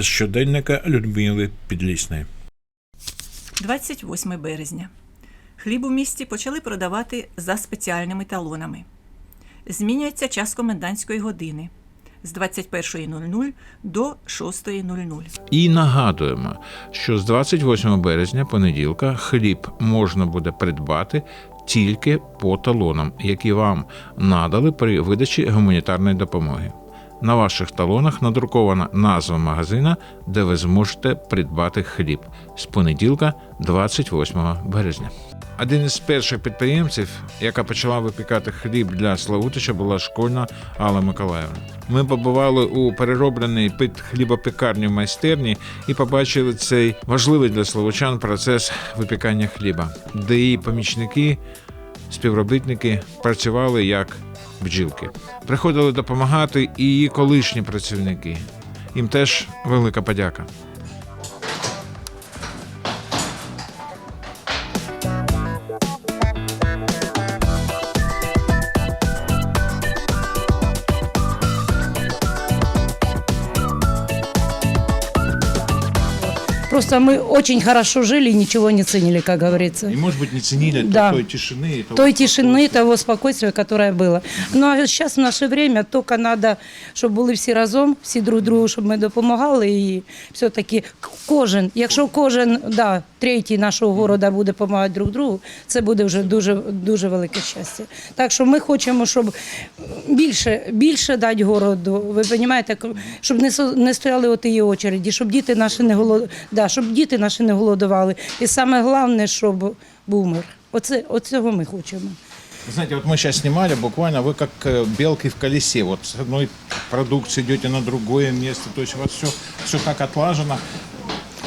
з щоденника Людмили Підлісної. 28 березня. Хліб у місті почали продавати за спеціальними талонами. Змінюється час комендантської години з 21.00 до 6.00. І нагадуємо, що з 28 березня понеділка хліб можна буде придбати тільки по талонам, які вам надали при видачі гуманітарної допомоги. На ваших талонах надрукована назва магазина, де ви зможете придбати хліб з понеділка, 28 березня. Один із перших підприємців, яка почала випікати хліб для Славутича, була школьна Алла Миколаївна. Ми побували у переробленій під хлібопекарні в майстерні і побачили цей важливий для словочан процес випікання хліба, де її помічники, співробітники працювали як бджілки. Приходили допомагати і її колишні працівники. Їм теж велика подяка. Просто мы очень хорошо жили и ничего не ценили, как говорится. И, может быть, не ценили Да. той тишины. того Той тишины, того спокойствия, которое было. Ну а сейчас в наше время тільки треба, щоб були всі разом, всі друг другу, щоб ми допомагали. І все-таки кожен, якщо кожен да, третій нашого города буде допомагати друг другу, це буде вже дуже, дуже велике щастя. Так що ми хочемо, щоб більше, більше дати городу. Ви розумієте, щоб не, со- не стояли от її очереді, щоб діти наші не голод... да, щоб діти наші не голодували. І саме головне, щоб був мир. Оце, оцього ми хочемо. Знаете, вот мы сейчас снимали, буквально вы как э, белки в колесе. Вот с одной продукции идете на другое место. То есть у вас все, все так отлажено.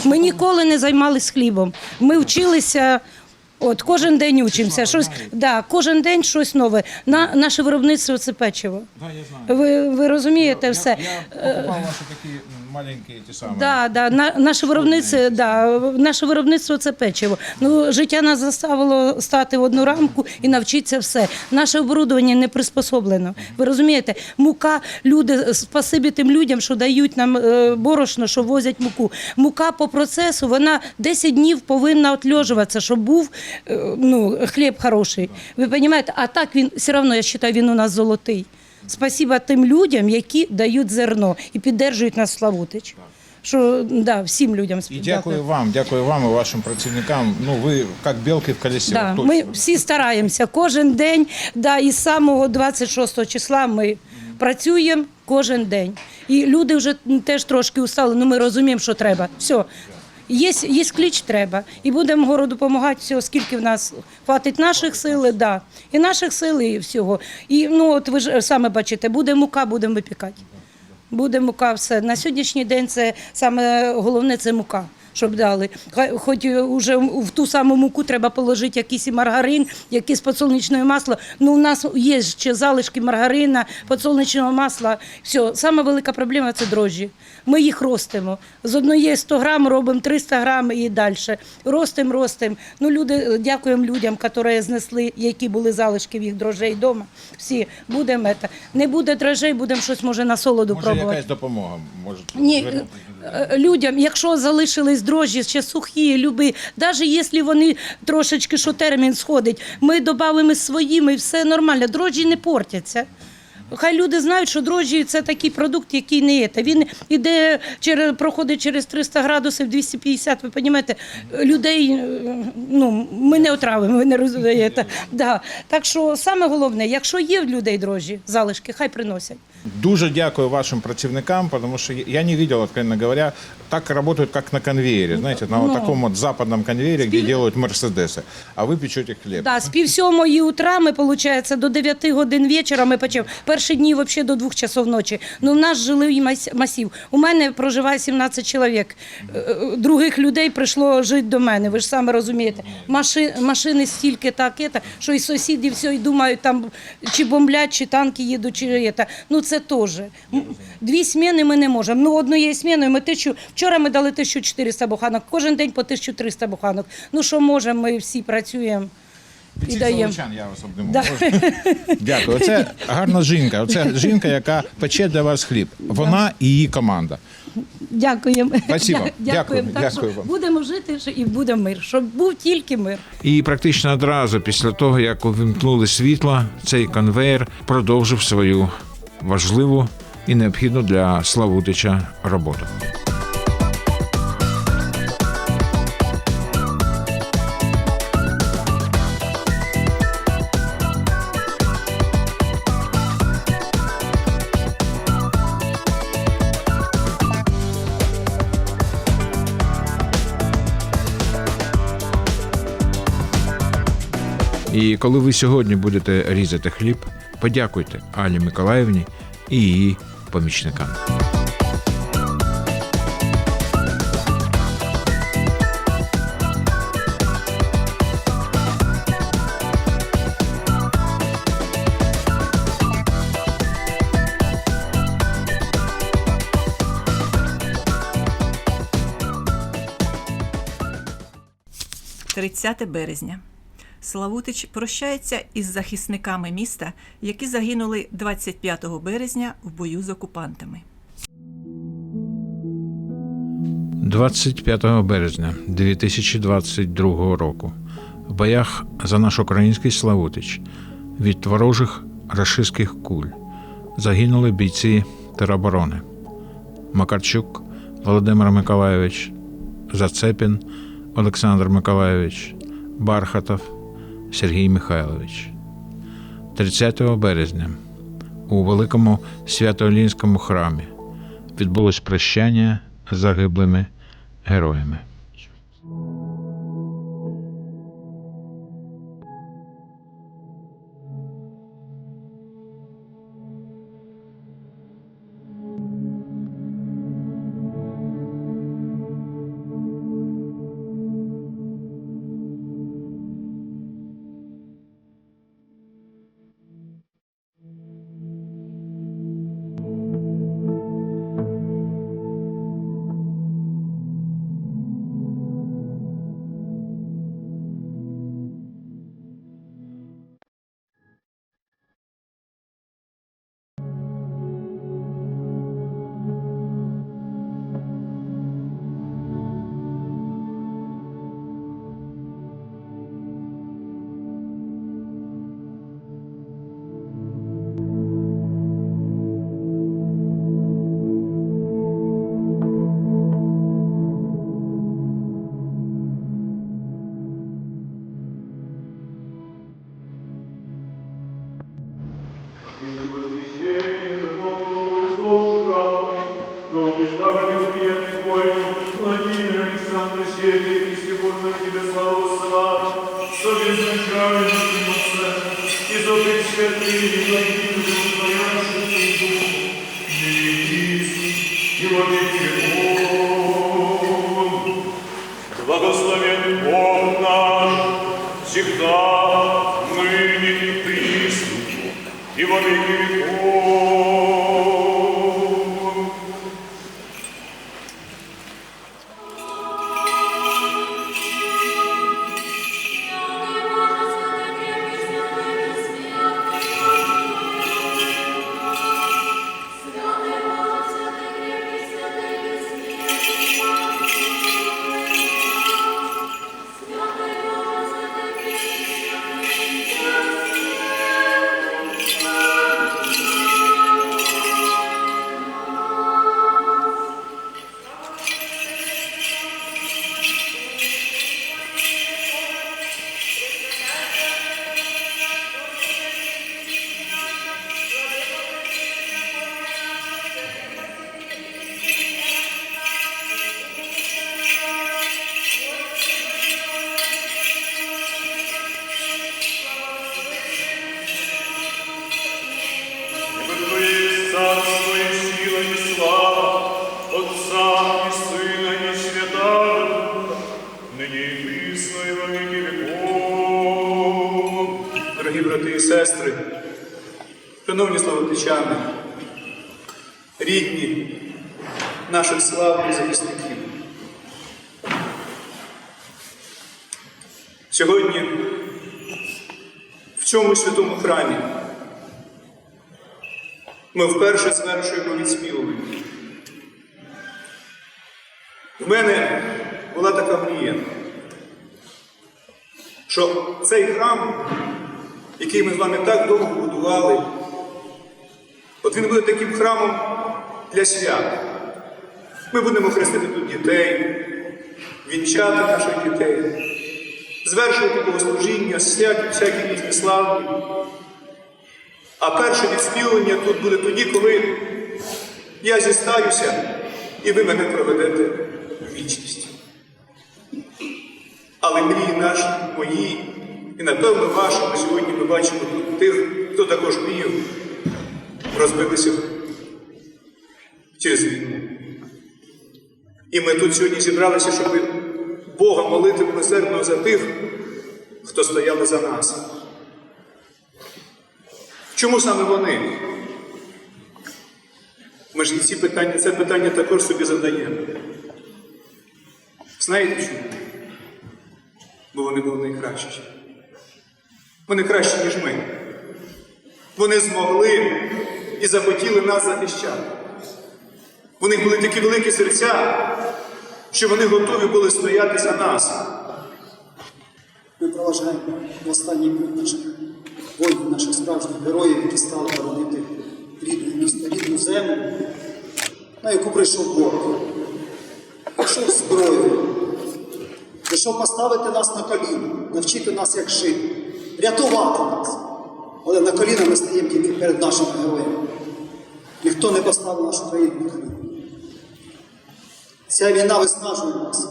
Ми ніколи не займалися хлібом. Ми вчилися. От кожен день учимося. Щось да, кожен день щось нове. На наше виробництво це печиво. Да, я знаю. Ви, ви розумієте все. Я покупал ваши такие м, маленькие эти самые. Да, да, на, наше виробництво, да, наше виробництво це печиво. Ну, життя нас заставило стати в одну рамку і навчитися все. Наше оборудовання не приспособлено. Ви розумієте, мука, люди, спасибі тим людям, що дають нам е, борошно, що возять муку. Мука по процесу, вона 10 днів повинна отльожуватися, щоб був е, ну, хліб хороший. Ви розумієте, а так він все одно, я вважаю, він у нас золотий. Спасіба тим людям, які дають зерно і піддержують нас Славутич. Що да, всім людям І дякую вам, дякую вам і вашим працівникам. Ну, ви як белки в колесі. Да, точно. ми всі стараємося кожен день. Да, і з самого 26 числа ми працюємо кожен день. І люди вже теж трошки устали, ну ми розуміємо, що треба. Все. Є, є кліч треба. І будемо городу допомагати всього, скільки в нас хватить наших сил, да. і наших сил, і всього. І ну, от ви ж саме бачите, буде мука, будемо випікати. Буде мука, все. На сьогоднішній день це саме головне це мука. Щоб дали. Хоч вже в ту саму муку треба положити якийсь і маргарин, якесь подсолнечне масло. Ну, у нас є ще залишки маргарина, подсолнечного масла. Все, сама велика проблема це дрожжі. Ми їх ростимо. З одної 100 грам робимо 300 грам і далі. Ростимо, ростимо. Ну, люди, дякуємо людям, які знесли, які були залишки в їх дрожжей вдома. Всі будемо. це. Не буде дрожжей, будемо щось може на солоду Може, пробувати. якась допомога може Ні, е, людям, якщо залишились дрожжі, ще сухі, люби, навіть якщо вони трошечки, що термін сходить, ми додамо своїми, все нормально. Дрожжі не портяться. Хай люди знають, що дрожжі це такий продукт, який не є. Він іде через проходить через 300 градусів, 250, Ви розумієте, людей е, ну ми не отравимо, ви не розумієте. Да. Так що саме головне, якщо є в людей дрожжі, залишки, хай приносять. Дуже дякую вашим працівникам, потому что я не видел, откровенно говоря, так работают, как на конвейере, знаете, на вот Ну. таком вот западном конвейере, где делают мерседесы, а вы печете хлеб. Да, з пів сьомої утра ми, виходить, до 9 годин вечора ми почали. Перші дні взагалі до 2 часов ночі. Ну, в нас жилий мас- масів. У мене проживає 17 чоловік. Е, е, Других людей прийшло жити до мене, ви ж саме розумієте. Маши, машини стільки так, ета, що і сусіди все і думають, там, чи бомблять, чи танки їдуть, чи ета. Ну, це теж. Дві зміни ми не можемо. Ну, однією зміною ми тисячу, вчора ми дали 1400 буханок, кожен день по 1300 буханок. Ну, що можемо, ми всі працюємо. І даємо. я вас обниму. Да. Дякую. Це гарна жінка. Оце жінка, яка пече для вас хліб. Вона і її команда. Дякуємо. Спасибо. Дя- Дякуємо. Так що Дякую вам. Будемо жити що і буде мир, щоб був тільки мир. І практично одразу після того, як увімкнули світло, цей конвейер продовжив свою важливу і необхідну для Славутича роботу. І коли ви сьогодні будете різати хліб, подякуйте Алі Миколаївні і її помічникам. – 30 березня. Славутич прощається із захисниками міста, які загинули 25 березня в бою з окупантами. 25 березня 2022 року в боях за наш український Славутич від ворожих рашистських куль загинули бійці тероборони Макарчук Володимир Миколайович, Зацепін Олександр Миколайович, Бархатов Сергій Михайлович. 30 березня у Великому Свято-Олінському храмі відбулось прощання з загиблими героями. Всегда, ныне и присно, и во шановні рідні наших славних захисників. Сьогодні в цьому святому храмі ми вперше звершуємо відспівування В мене була така мрія, що цей храм, який ми з вами так довго будували, от він буде таким храмом для свят. Ми будемо хрестити тут дітей, вінчати наших дітей, звершувати богослужіння, всякі, всякі різні славні. А перше відспівання тут буде тоді, коли я зістаюся і ви мене проведете в вічність. Але мрії наші, мої, і напевно ваші, ми сьогодні ми бачимо тут тих, хто також мріяв, розбилися через війну. І ми тут сьогодні зібралися, щоб Бога молити милосердно за тих, хто стояли за нас. Чому саме вони? Ми ж ці питання, це питання також собі задаємо. Знаєте чому? Бо вони були найкращі. Вони кращі, ніж ми. Вони змогли і захотіли нас захищати. У них були такі великі серця, що вони готові були стояти за нас. Ми проважаємо в останній путь наших воїнів, наших справжніх героїв, які стали боронити рідне місто, рідну землю, на яку прийшов Бог. Прийшов з зброєю, прийшов поставити нас на коліна, навчити нас, як жити, рятувати нас. Але на коліна ми стаємо тільки перед нашими героями. Ніхто не поставив нашу країну на. Ця війна виснажує нас,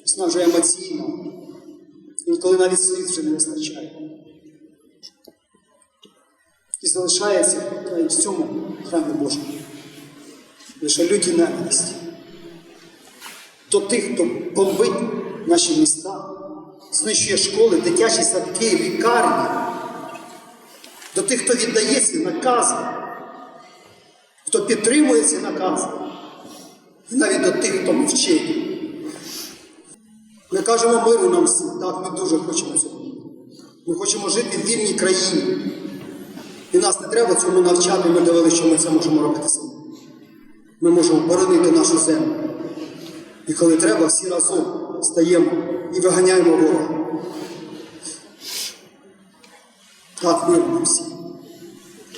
виснажує емоційно, інколи навіть слів вже не вистачає. І залишається в цьому храмі Божому лише люті ненависті. До тих, хто бомбить наші міста, знищує школи, дитячі садки, лікарні, до тих, хто віддає ці накази, хто підтримує ці накази, і навіть до тих, хто мовчить. Ми кажемо миру нам всім, так, ми дуже хочемо цього. Ми хочемо жити в вільній країні. І нас не треба цьому навчати, ми довели, що ми це можемо робити самі. Ми можемо боронити нашу землю. І коли треба, всі разом стаємо і виганяємо ворога. Так, миру нам всім.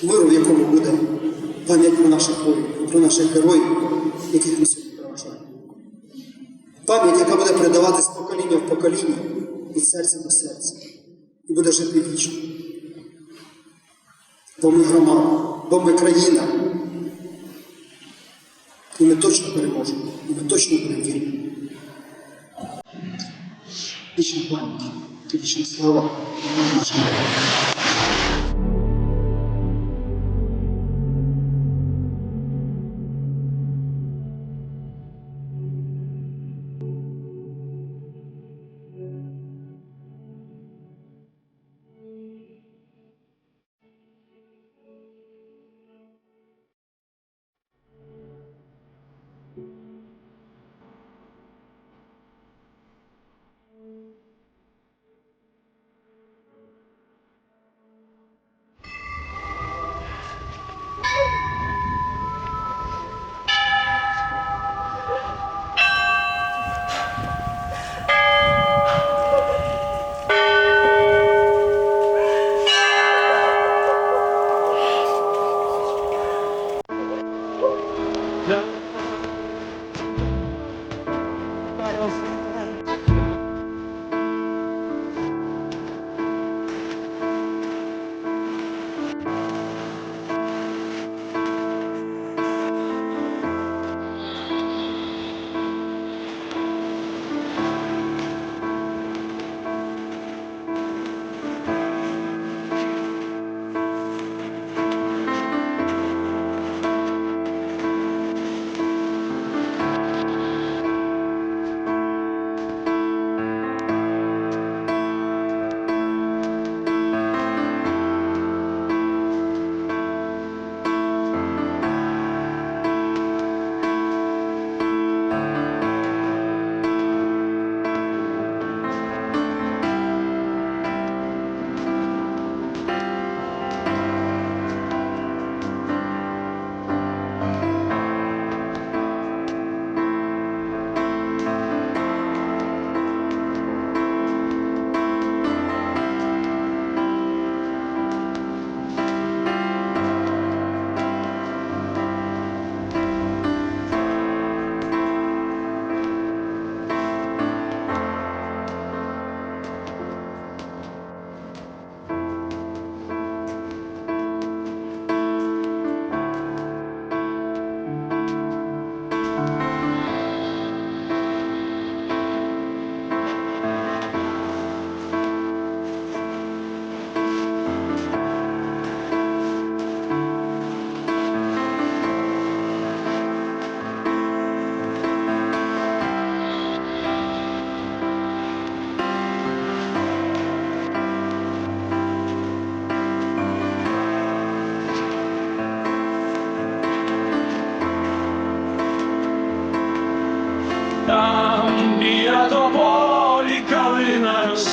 Миру, в якому буде пам'ять про наших воїнів, про наших героїв, яких ми сьогодні проважаємо. Пам'ять, яка буде передаватись з покоління в покоління, від серця до серця, і буде жити вічно. Бо ми громада, бо ми країна. І ми точно переможемо, і ми точно вільні. Вічна пам'ять, вічна слава нашим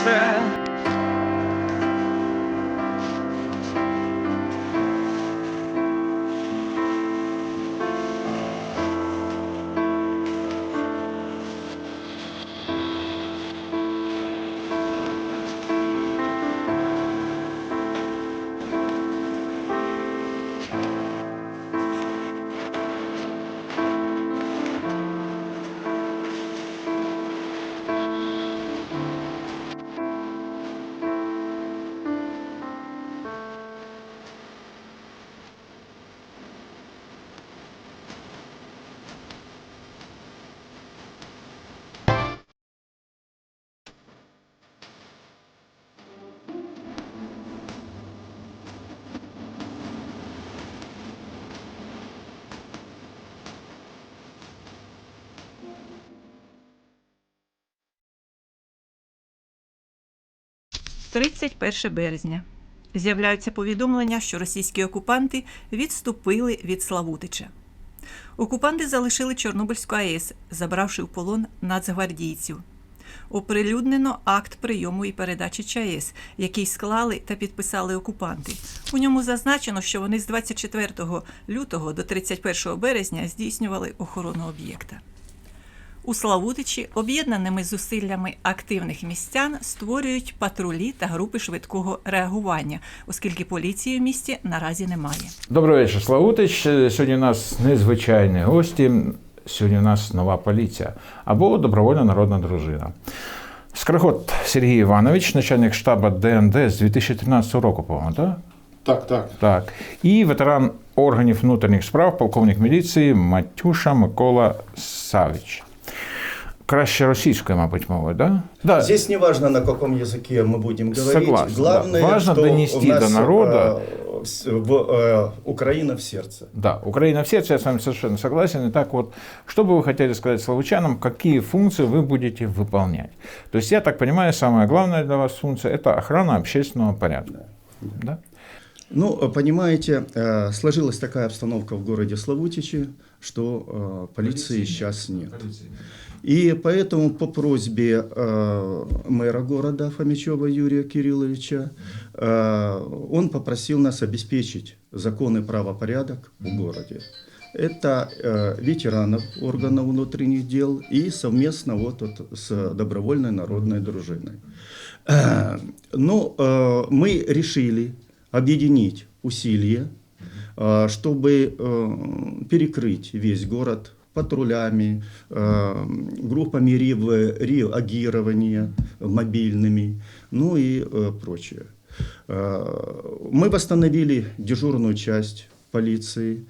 said 31 березня. З'являються повідомлення, що російські окупанти відступили від Славутича. Окупанти залишили Чорнобильську АЕС, забравши в полон нацгвардійців. Оприлюднено акт прийому і передачі ЧАЕС, який склали та підписали окупанти. У ньому зазначено, що вони з 24 лютого до 31 березня здійснювали охорону об'єкта. У Славутичі об'єднаними зусиллями активних містян створюють патрулі та групи швидкого реагування, оскільки поліції в місті наразі немає. Добрий вечір, Славутич. Сьогодні у нас незвичайні гості. Сьогодні у нас нова поліція або добровольна народна дружина. Скороход Сергій Іванович, начальник штабу ДНД з 2013 року, по-моєму, так? Так, так. Так. І ветеран органів внутрішніх справ, полковник міліції Матюша Микола Савіч. Краще російською, мабуть, мовою, да? Да. Здесь не важно, на каком языке мы будем говорить. Согласен, Главное, да. Важно что донести у нас, до народа. э, с- в, э, Украина в сердце. Да, Украина в сердце, я с вами совершенно согласен. Итак, вот, что бы вы хотели сказать славучанам, какие функции вы будете выполнять? То есть, я так понимаю, самая главная для вас функция – это охрана общественного порядка. Да? Ну, понимаете, э, сложилась такая обстановка в городе Славутичи, что э, полиции сейчас нет. И поэтому по просьбе э, мэра города Фомичева Юрия Кирилловича он попросил нас обеспечить закон и правопорядок в городе. Это ветеранов органов внутренних дел и совместно вот, вот с добровольной народной дружиной. Э, Ну, мы решили объединить усилия, э, чтобы э, перекрыть весь город патрулями, э, группами реагирования мобильными, ну и прочее. Мы восстановили дежурную часть полиции.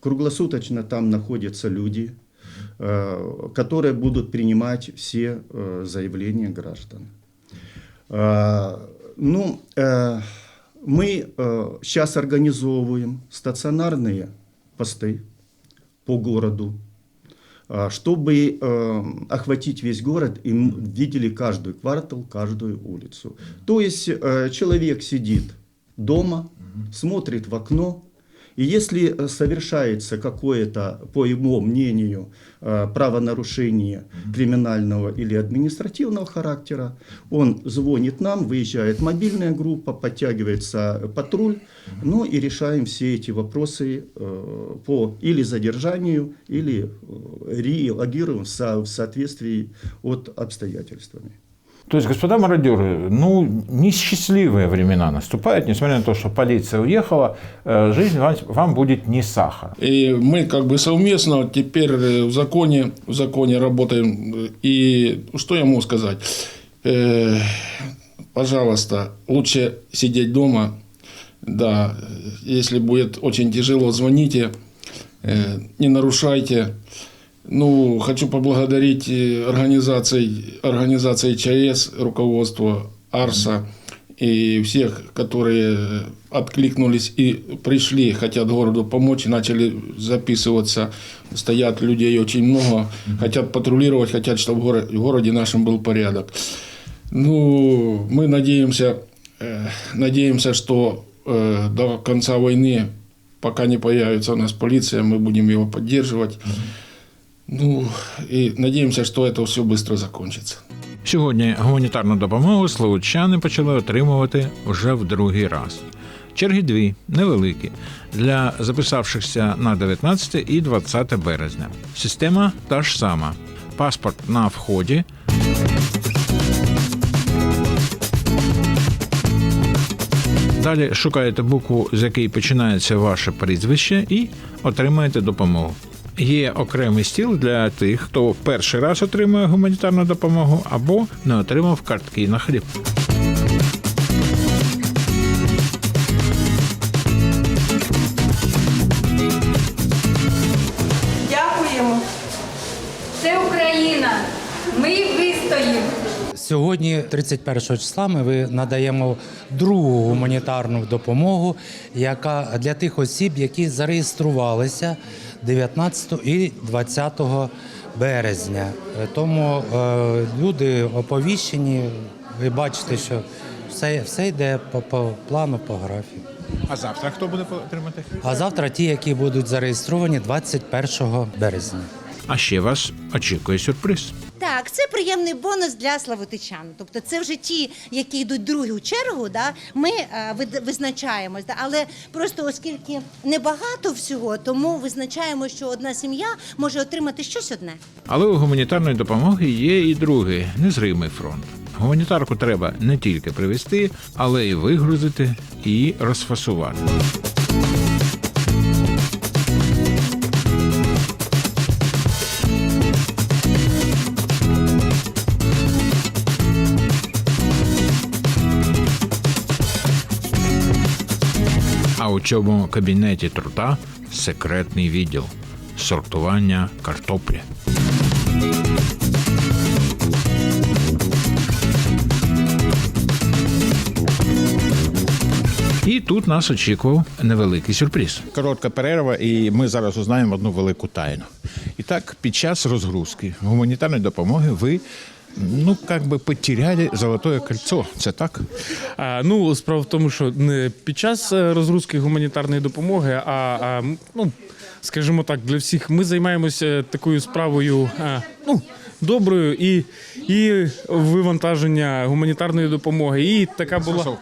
Круглосуточно там находятся люди, которые будут принимать все заявления граждан. Э, Ну, э, мы сейчас организовываем стационарные посты по городу, э, чтобы э, охватить весь город и м- видели каждый квартал, каждую улицу. То есть э, человек сидит дома, смотрит в окно, и если э, совершается какое-то, по его мнению, э, правонарушение криминального или административного характера, он звонит нам, выезжает мобильная группа, подтягивается патруль, ну и решаем все эти вопросы э, по или задержанию, или э, реагируем в со- в соответствии от обстоятельствами. То есть, господа мародеры, ну, несчастливые времена наступают, несмотря на то, что полиция уехала, э, жизнь вам, вам будет не сахар. И мы как бы совместно теперь э, в законе, в законе работаем. И что я могу сказать? Э, пожалуйста, лучше сидеть дома. Да, если будет очень тяжело, звоните, э, не нарушайте. Ну, хочу поблагодарить э, организации, организации ЧАЭС, руководство Арса и всех, которые откликнулись и пришли, хотят городу помочь, начали записываться. Стоят людей очень много, хотят патрулировать, хотят, чтобы в горо- в городе нашем был порядок. Ну, мы надеемся, э, надеемся, что э, до конца войны, пока не появится у нас полиция, мы будем его поддерживать. Ну, и надеемся, что это все быстро закончится. Сьогодні гуманітарну допомогу славутчани почали отримувати вже в другий раз. Черги дві невеликі для записавшихся на 19 і 20 березня. Система та ж сама: паспорт на вході. Далі шукаєте букву, з якої починається ваше прізвище, і отримаєте допомогу. Є окремий стіл для тих, хто перший раз отримує гуманітарну допомогу або не отримав картки на хліб. Дякуємо. Це Україна. Ми вистоїмо. Сьогодні, 31 числа, ми надаємо другу гуманітарну допомогу, яка для тих осіб, які зареєструвалися 19 і 20 березня. Е, Тому е, люди оповіщені. Ви бачите, що все, все йде по, по плану, по графіку. А завтра хто буде отримати? А завтра ті, які будуть зареєстровані 21 березня. А ще вас очікує сюрприз. Так, це приємний бонус для славутичан. Тобто, це вже ті, які йдуть другу чергу. Да, ми е, визначаємось. Да, але просто оскільки небагато всього, тому визначаємо, що одна сім'я може отримати щось одне. Але у гуманітарної допомоги є і другий незримий фронт. Гуманітарку треба не тільки привезти, але й вигрузити і розфасувати. У цьому кабінеті трута секретний відділ сортування картоплі. І тут нас очікував невеликий сюрприз. Коротка перерва, і ми зараз узнаємо одну велику тайну. І так, під час розгрузки гуманітарної допомоги ви. Ну, как би потеряли золотое кольцо. Це так? А, ну, справа в тому, що не під час е, розгрузки гуманітарної допомоги, а, а ну, скажімо так, для всіх ми займаємося такою справою. А, ну, Доброю і, і вивантаження гуманітарної допомоги. І така була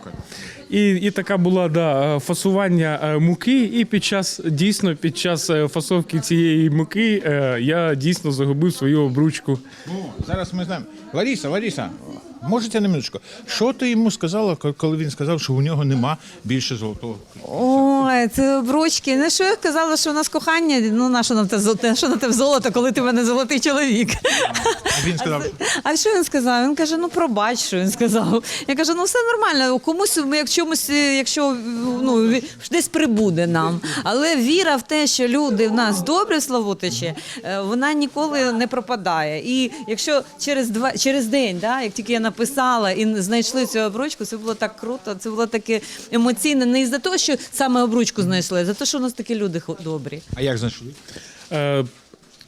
і, і така була да, фасування е, муки. І під час дійсно під час е, фасовки цієї муки е, я дійсно загубив свою обручку. О, зараз ми знаємо. Ларіса, Лариса, можете на минуточку? Що ти йому сказала, коли він сказав, що у нього нема більше золотого? Ой, це обручки. Ну що я казала, що у нас кохання, ну на що на те золоте, що на те золото, коли ти в мене золотий чоловік. А він сказав, А що він сказав? Він каже: ну пробач, що він сказав. Я кажу, ну все нормально. Комусь, як чомусь, е, якщо ну десь прибуде нам. Але віра в те, що люди в нас добрі Славутичі, е, вона ніколи не пропадає. І якщо через два через день, да, як тільки я написала і знайшли цю обручку, це було так круто. Це було таке емоційне. Не із-за того, що саме обручку знайшли, а за те, що у нас такі люди добрі. а як знайшли? Е,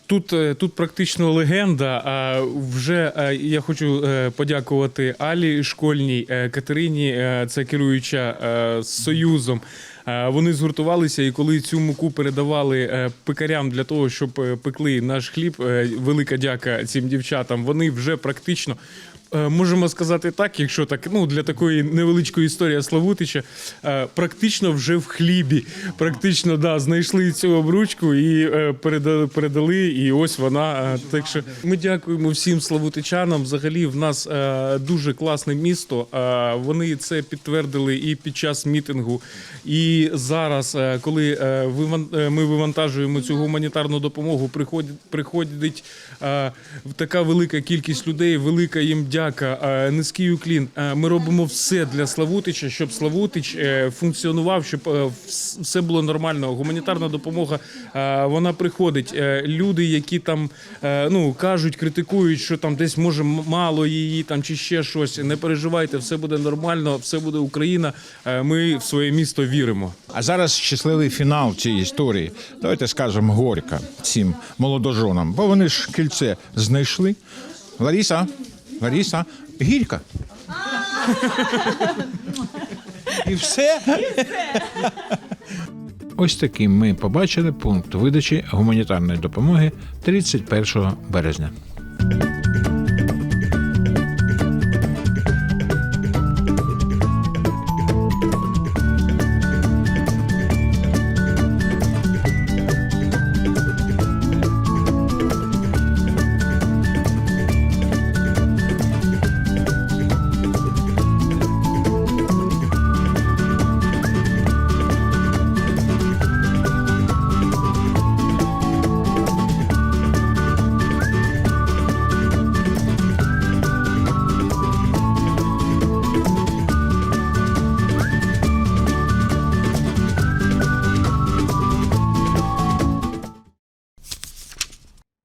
Тут, е, тут практично легенда. А вже е, я хочу подякувати Алі Школьній, Катерині, це керуюча Союзом. Вони згуртувалися, і коли цю муку передавали пекарям для того, щоб пекли наш хліб, велика дяка цим дівчатам. Вони вже практично. Е, Можемо сказати так, якщо так, ну для такої невеличкої історії Славутича, е, практично вже в хлібі. Практично да, знайшли цю обручку і е, передали, передали. І ось вона. Так що ми дякуємо всім славутичанам. Взагалі, в нас дуже класне місто. Вони це підтвердили і під час мітингу. І зараз, коли ми вивантажуємо цю гуманітарну допомогу, приходить, приходить така велика кількість людей, велика їм дяка, е, низький уклін. Е, Ми робимо все для Славутича, щоб Славутич е, функціонував, щоб все було нормально. Гуманітарна допомога вона приходить. Люди, які там ну кажуть, критикують, що там десь може мало її там чи ще щось. Не переживайте, все буде нормально, все буде Україна. Ми в своє місто віримо. А зараз щасливий фінал цієї історії. Давайте скажемо горько цим молодожонам, бо вони ж кільце знайшли. Лариса, Лариса, гірка. І все. Ось таким ми побачили пункт видачі гуманітарної допомоги 31 березня.